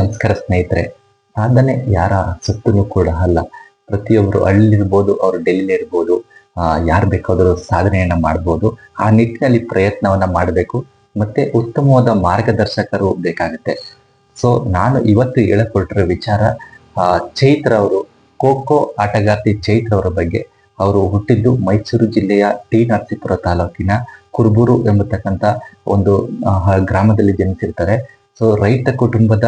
ನಮಸ್ಕಾರ ಸ್ನೇಹಿತರೆ. ಸಾಧನೆ ಯಾರ ಸುತ್ತಲೂ ಕೂಡ ಅಲ್ಲ ಪ್ರತಿಯೊಬ್ಬರು ಹಳ್ಳಿರ್ಬೋದು ಅವ್ರು ಡೆಲ್ಲಿ ಇರ್ಬೋದು ಯಾರು ಬೇಕಾದರೂ ಸಾಧನೆಯನ್ನ ಮಾಡ್ಬೋದು, ಆ ನಿಟ್ಟಿನಲ್ಲಿ ಪ್ರಯತ್ನವನ್ನ ಮಾಡಬೇಕು, ಮತ್ತೆ ಉತ್ತಮವಾದ ಮಾರ್ಗದರ್ಶಕರು ಬೇಕಾಗುತ್ತೆ. ಸೊ ನಾನು ಇವತ್ತು ಹೇಳಿಕೊಟ್ಟಿರೋ ವಿಚಾರ ಚೈತ್ರ ಅವರು ಖೋ ಆಟಗಾರ್ತಿ ಚೈತ್ರ ಅವರ ಬಗ್ಗೆ. ಅವರು ಹುಟ್ಟಿದ್ದು ಮೈಸೂರು ಜಿಲ್ಲೆಯ ಟಿ ನರಸೀಪುರ ತಾಲೂಕಿನ ಕುರ್ಬೂರು ಎಂಬತಕ್ಕಂಥ ಒಂದು ಗ್ರಾಮದಲ್ಲಿ ಜನಿಸಿರ್ತಾರೆ. ಸೊ ರೈತ ಕುಟುಂಬದ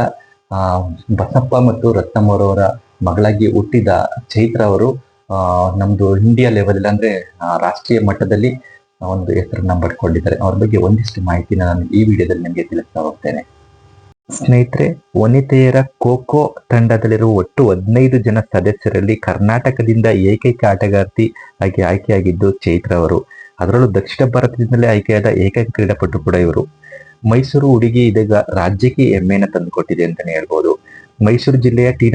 ಬಸಪ್ಪ ಮತ್ತು ರತ್ನಮ್ಮರವರ ಮಗಳಾಗಿ ಹುಟ್ಟಿದ ಚೈತ್ರ ಅವರು, ಆ, ನಮ್ದು ಇಂಡಿಯಾ ಲೆವೆಲ್ ಅಂದ್ರೆ ರಾಷ್ಟ್ರೀಯ ಮಟ್ಟದಲ್ಲಿ ಒಂದು ಹೆಸರನ್ನ ಪಡ್ಕೊಂಡಿದ್ದಾರೆ. ಅವ್ರ ಬಗ್ಗೆ ಒಂದಿಷ್ಟು ಮಾಹಿತಿನ ನಾನು ಈ ವಿಡಿಯೋದಲ್ಲಿ ನಿಮಗೆ ತಿಳಿಸ್ತಾ ಹೋಗ್ತೇನೆ. ಸ್ನೇಹಿತರೆ, ವನಿತೆಯರ ಖೋಖೋ ತಂಡದಲ್ಲಿರುವ ಒಟ್ಟು ಹದಿನೈದು ಜನ ಸದಸ್ಯರಲ್ಲಿ ಕರ್ನಾಟಕದಿಂದ ಏಕೈಕ ಆಟಗಾರ್ತಿ ಆಗಿ ಆಯ್ಕೆಯಾಗಿದ್ದು ಚೈತ್ರ ಅವರು. ಅದರಲ್ಲೂ ದಕ್ಷಿಣ ಭಾರತದಿಂದಲೇ ಆಯ್ಕೆಯಾದ ಏಕೈಕ ಕ್ರೀಡಾಪಟು ಕೂಡ ಇವರು. ಮೈಸೂರು ಹುಡುಗಿ ಇದೀಗ ರಾಜ್ಯಕ್ಕೆ ಹೆಮ್ಮೆಯನ್ನು ತಂದುಕೊಟ್ಟಿದೆ ಅಂತಾನೆ ಹೇಳ್ಬೋದು. ಮೈಸೂರು ಜಿಲ್ಲೆಯ ಟಿ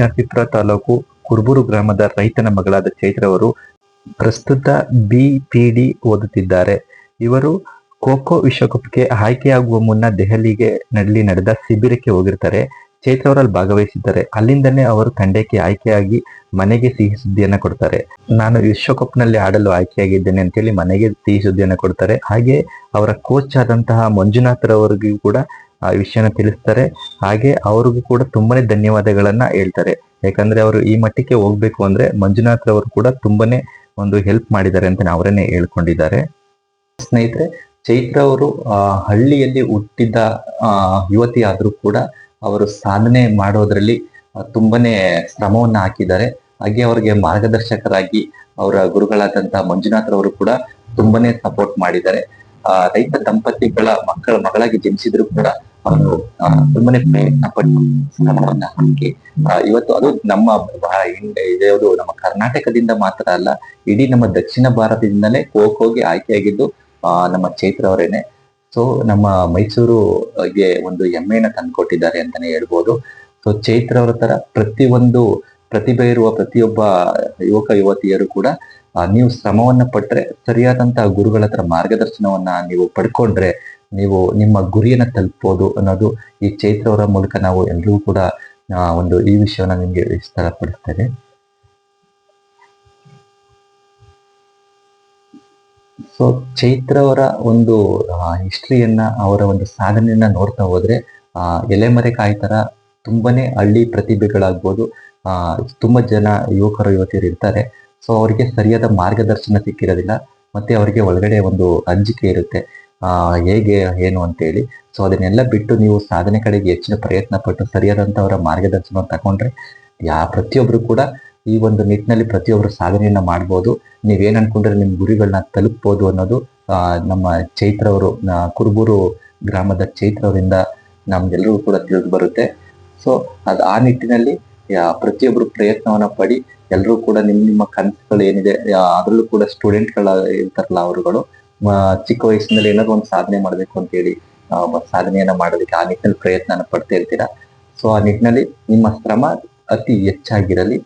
ತಾಲೂಕು ಕುರ್ಬೂರು ಗ್ರಾಮದ ರೈತನ ಮಗಳಾದ ಚೈತ್ರ ಅವರು ಪ್ರಸ್ತುತ ಬಿ ಪಿ ಓದುತ್ತಿದ್ದಾರೆ. ಇವರು ಖೋಖೋ ವಿಶ್ವಕಪ್ಗೆ ಆಯ್ಕೆಯಾಗುವ ಮುನ್ನ ದೆಹಲಿಗೆ ನಲ್ಲಿ ನಡೆದ ಶಿಬಿರಕ್ಕೆ ಹೋಗಿರ್ತಾರೆ. ಚೈತ್ರ ಅವರಲ್ಲಿ ಭಾಗವಹಿಸಿದ್ದಾರೆ ಅಲ್ಲಿಂದನೇ ಅವರು ತಂಡಕ್ಕೆ ಆಯ್ಕೆಯಾಗಿ ಮನೆಗೆ ಸಿಹಿ ಸುದ್ದಿಯನ್ನ ಕೊಡ್ತಾರೆ. ನಾನು ವಿಶ್ವಕಪ್ನಲ್ಲಿ ಆಡಲು ಆಯ್ಕೆಯಾಗಿದ್ದೇನೆ ಅಂತೇಳಿ ಮನೆಗೆ ಸಿಹಿ ಸುದ್ದಿಯನ್ನ ಕೊಡ್ತಾರೆ. ಹಾಗೆ ಅವರ ಕೋಚ್ ಆದಂತಹ ಮಂಜುನಾಥ್ ರವರಿಗೂ ಕೂಡ ಆ ವಿಷಯನ ತಿಳಿಸ್ತಾರೆ. ಹಾಗೆ ಅವ್ರಿಗೂ ಕೂಡ ತುಂಬಾನೇ ಧನ್ಯವಾದಗಳನ್ನ ಹೇಳ್ತಾರೆ. ಯಾಕಂದ್ರೆ ಅವರು ಈ ಮಟ್ಟಕ್ಕೆ ಹೋಗ್ಬೇಕು ಅಂದ್ರೆ ಮಂಜುನಾಥ್ ರವರು ಕೂಡ ತುಂಬಾನೇ ಒಂದು ಹೆಲ್ಪ್ ಮಾಡಿದ್ದಾರೆ ಅಂತ ಅವರನ್ನೇ ಹೇಳ್ಕೊಂಡಿದ್ದಾರೆ. ಸ್ನೇಹಿತರೆ, ಚೈತ್ರ ಅವರು ಹಳ್ಳಿಯಲ್ಲಿ ಹುಟ್ಟಿದ ಯುವತಿ ಆದರೂ ಕೂಡ ಅವರು ಸಾಧನೆ ಮಾಡೋದ್ರಲ್ಲಿ ತುಂಬಾನೇ ಶ್ರಮವನ್ನ ಹಾಕಿದ್ದಾರೆ. ಹಾಗೆ ಅವರಿಗೆ ಮಾರ್ಗದರ್ಶಕರಾಗಿ ಅವರ ಗುರುಗಳಾದಂತಹ ಮಂಜುನಾಥ್ ರವರು ಕೂಡ ತುಂಬಾನೇ ಸಪೋರ್ಟ್ ಮಾಡಿದ್ದಾರೆ. ಆ ರೈತ ದಂಪತಿಗಳ ಮಕ್ಕಳ ಮಗಳಾಗಿ ಜನಿಸಿದ್ರು ಕೂಡ ಅವರು ತುಂಬಾನೇ ಪ್ರಯತ್ನ ಪಟ್ಟು ಶ್ರಮವನ್ನ ಹಾಕಿ. ಇವತ್ತು ಅದು ನಮ್ಮ ಇದು ನಮ್ಮ ಕರ್ನಾಟಕದಿಂದ ಮಾತ್ರ ಅಲ್ಲ ಇಡೀ ನಮ್ಮ ದಕ್ಷಿಣ ಭಾರತದಿಂದಲೇ ಖೋಖೋಗೆ ಆಯ್ಕೆಯಾಗಿದ್ದು ಆ, ನಮ್ಮ ಚೈತ್ರ ಅವರೇನೆ. ಸೊ ನಮ್ಮ ಮೈಸೂರುಗೆ ಒಂದು ಹೆಮ್ಮೆಯನ್ನ ತಂದುಕೊಟ್ಟಿದ್ದಾರೆ ಅಂತಾನೆ ಹೇಳ್ಬೋದು. ಸೊ ಚೈತ್ರ ಅವರ ತರ ಪ್ರತಿಯೊಂದು ಪ್ರತಿಭೆ ಇರುವ ಪ್ರತಿಯೊಬ್ಬ ಯುವಕ, ಯುವತಿಯರು ಕೂಡ ನೀವು ಶ್ರಮವನ್ನ ಪಟ್ರೆ ಸರಿಯಾದಂತಹ ಗುರುಗಳ ಹತ್ರ ಮಾರ್ಗದರ್ಶನವನ್ನ ನೀವು ಪಡ್ಕೊಂಡ್ರೆ ನೀವು ನಿಮ್ಮ ಗುರಿಯನ್ನ ತಲುಪಬಹುದು ಅನ್ನೋದು ಈ ಚೈತ್ರ ಅವರ ಮೂಲಕ ನಾವು ಎಲ್ರಿಗೂ ಕೂಡ ಒಂದು ಈ ವಿಷಯವನ್ನ ನಿಮ್ಗೆ ವಿಸ್ತಾರಪಡಿಸ್ತೇನೆ ಸೊ ಚೈತ್ರ ಅವರ ಒಂದು ಹಿಸ್ಟ್ರಿಯನ್ನ ಅವರ ಒಂದು ಸಾಧನೆಯನ್ನ ನೋಡ್ತಾ ಹೋದ್ರೆ, ಆ ಎಲೆಮರೆ ಕಾಯಿ ತರ ತುಂಬಾನೇ ಹಳ್ಳಿ ಪ್ರತಿಭೆಗಳಾಗ್ಬೋದು, ಆ, ತುಂಬಾ ಜನ ಯುವಕರು, ಯುವತಿಯರು ಇರ್ತಾರೆ. ಸೊ ಅವರಿಗೆ ಸರಿಯಾದ ಮಾರ್ಗದರ್ಶನ ಸಿಕ್ಕಿರೋದಿಲ್ಲ, ಮತ್ತೆ ಅವರಿಗೆ ಒಳಗಡೆ ಒಂದು ಅಂಜಿಕೆ ಇರುತ್ತೆ. ಆ, ಹೇಗೆ, ಏನು ಅಂತೇಳಿ. ಸೊ ಅದನ್ನೆಲ್ಲ ಬಿಟ್ಟು ನೀವು ಸಾಧನೆ ಕಡೆಗೆ ಹೆಚ್ಚಿನ ಪ್ರಯತ್ನ ಪಟ್ಟು ಸರಿಯಾದಂತವರ ಮಾರ್ಗದರ್ಶನ ತಗೊಂಡ್ರೆ, ಯಾ, ಪ್ರತಿಯೊಬ್ರು ಕೂಡ ಈ ಒಂದು ನಿಟ್ಟಿನಲ್ಲಿ ಪ್ರತಿಯೊಬ್ಬರು ಸಾಧನೆಯನ್ನ ಮಾಡ್ಬೋದು. ನೀವೇನು ಅನ್ಕೊಂಡ್ರೆ ನಿಮ್ಮ ಗುರಿಗಳನ್ನ ತಲುಪ್ಬೋದು ಅನ್ನೋದು ನಮ್ಮ ಚೈತ್ರ ಅವರು ಕುರುಬೂರು ಗ್ರಾಮದ ಚೈತ್ರ ಅವರಿಂದ ನಮ್ಗೆಲ್ಲರೂ ಕೂಡ ತಿಳಿದು ಬರುತ್ತೆ. ಸೊ, ಅದ್ ಆ ನಿಟ್ಟಿನಲ್ಲಿ ಪ್ರತಿಯೊಬ್ಬರು ಪ್ರಯತ್ನವನ್ನ ಪಡಿ ಎಲ್ಲರೂ ಕೂಡ ನಿಮ್, ನಿಮ್ಮ ಕನಸುಗಳು ಏನಿದೆ ಅದರಲ್ಲೂ ಕೂಡ ಸ್ಟೂಡೆಂಟ್ಗಳ ಇರ್ತಾರಲ್ಲ ಅವರುಗಳು ಚಿಕ್ಕ ವಯಸ್ಸಿನಲ್ಲಿ ಏನಾದ್ರು ಒಂದು ಸಾಧನೆ ಮಾಡ್ಬೇಕು ಅಂತ ಹೇಳಿ ಸಾಧನೆಯನ್ನ ಮಾಡೋದಕ್ಕೆ ಆ ನಿಟ್ಟಿನಲ್ಲಿ ಪ್ರಯತ್ನ ಪಡ್ತಾ ಇರ್ತೀರಾ? ಸೊ, ಆ ನಿಟ್ಟಿನಲ್ಲಿ ನಿಮ್ಮ ಶ್ರಮ ಅತಿ ಹೆಚ್ಚಾಗಿರಲಿ.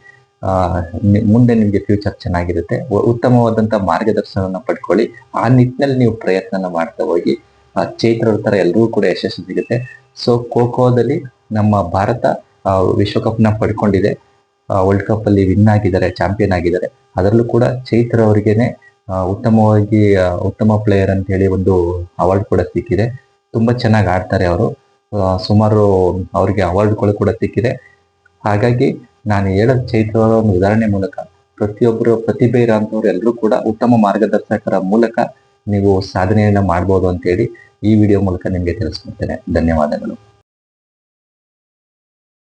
ಮುಂದೆ ನಿಮ್ಗೆ ಫ್ಯೂಚರ್ ಚೆನ್ನಾಗಿರುತ್ತೆ. ಉತ್ತಮವಾದಂತಹ ಉತ್ತಮವಾದಂತ ಮಾರ್ಗದರ್ಶನವನ್ನ ಪಡ್ಕೊಳ್ಳಿ. ಆ ನಿಟ್ಟಿನಲ್ಲಿ ನೀವು ಪ್ರಯತ್ನನ ಮಾಡ್ತಾ ಹೋಗಿ, ಆ ಚೈತ್ರ ತರ ಎಲ್ರಿಗೂ ಕೂಡ ಯಶಸ್ಸು ಸಿಗುತ್ತೆ. ಸೊ ಖೋಖೋದಲ್ಲಿ ನಮ್ಮ ಭಾರತ ವಿಶ್ವಕಪ್ ವಿಶ್ವಕಪ್ನ ಪಡ್ಕೊಂಡಿದೆ. ವರ್ಲ್ಡ್ ಕಪ್ ಅಲ್ಲಿ ವಿನ್ ಆಗಿದ್ದಾರೆ ಚಾಂಪಿಯನ್ ಆಗಿದ್ದಾರೆ. ಅದರಲ್ಲೂ ಕೂಡ ಚೈತ್ರ ಅವರಿಗೇನೆ ಉತ್ತಮವಾಗಿ ಉತ್ತಮ ಪ್ಲೇಯರ್ ಅಂತ ಹೇಳಿ ಒಂದು ಅವಾರ್ಡ್ ಕೂಡ ಸಿಕ್ಕಿದೆ. ತುಂಬಾ ಚೆನ್ನಾಗಿ ಆಡ್ತಾರೆ ಅವರು. ಸುಮಾರು ಅವರಿಗೆ ಅವಾರ್ಡ್ಗಳು ಕೂಡ ಸಿಕ್ಕಿದೆ. ಹಾಗಾಗಿ ನಾನು ಹೇಳೋ ಚೈತ್ರ ಒಂದು ಉದಾಹರಣೆ ಮೂಲಕ. ಪ್ರತಿಯೊಬ್ಬರು, ಪ್ರತಿಭೆ ಇರೋಂಥವ್ರು ಎಲ್ಲರೂ ಕೂಡ ಉತ್ತಮ ಮಾರ್ಗದರ್ಶಕರ ಮೂಲಕ ನೀವು ಸಾಧನೆಯನ್ನ ಮಾಡ್ಬೋದು ಅಂತೇಳಿ ಈ ವಿಡಿಯೋ ಮೂಲಕ ನಿಮಗೆ ತಿಳಿಸ್ಕೊಡ್ತೇನೆ. ಧನ್ಯವಾದಗಳು.